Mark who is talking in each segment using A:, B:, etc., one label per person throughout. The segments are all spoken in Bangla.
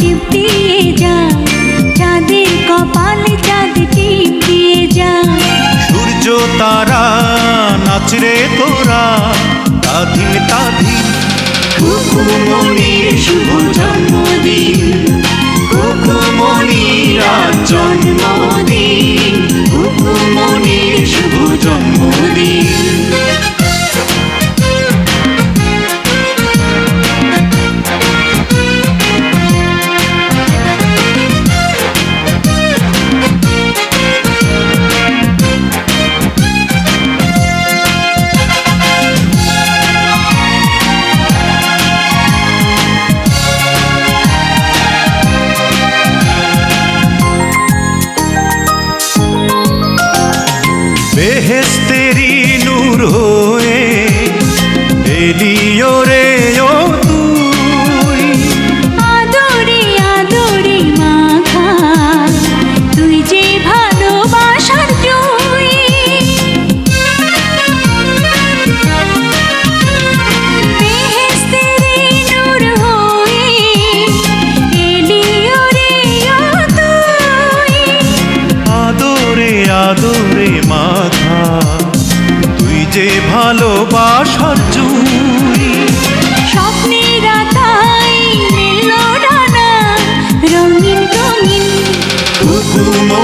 A: টিপ দিয়ে যা চাঁদের কপালে চাঁদ টিপ দিয়ে যা
B: সূর্য তারা নাচরে তোরা। তাধিন তাধিন কুকুমনির
A: শুভ জন্মদিন। কুকুমনির জন্ম এলিও রে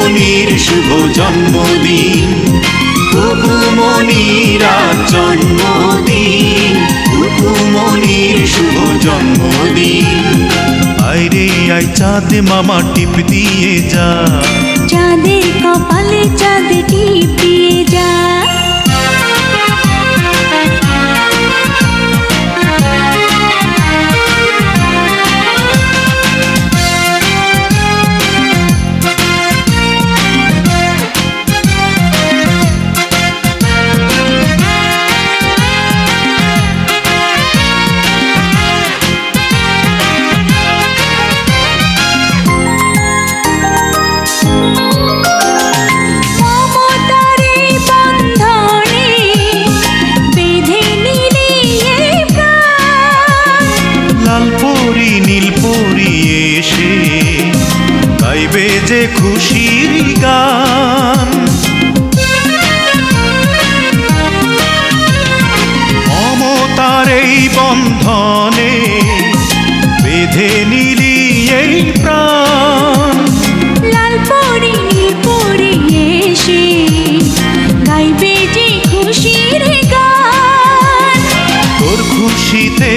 C: কুকুমনির শুভ জন্মদিন। কুকু মনির জন্মদিন। কুকুমনির শুভ জন্মদিন।
B: আইরে আই চাঁদ মামা টিপ দিয়ে যা। খুশির গান। মমতার এই বন্ধনে বেঁধে নিলি এই প্রাণ।
A: লাল পরি নীল পরি এসে গাইবে যে খুশির গান।
B: তোর খুশিতে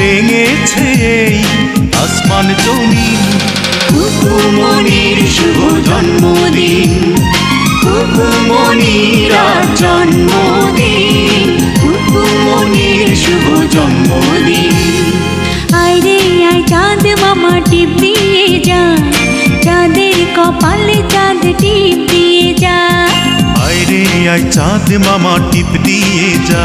B: রেঙেছে আসমান জমিন।
C: কুকুমনির শুভ জন্মদিন। কুকুমনির জন্মদিন। কুকুমনির শুভ জন্মদিন।
A: আইরে আই চাঁদ মামা টিপ দিয়ে যা। চাঁদের কপালে চাঁদ টিপ দিয়ে যা।
B: আইরে আই চাঁদ মামা টিপ দিয়ে যা।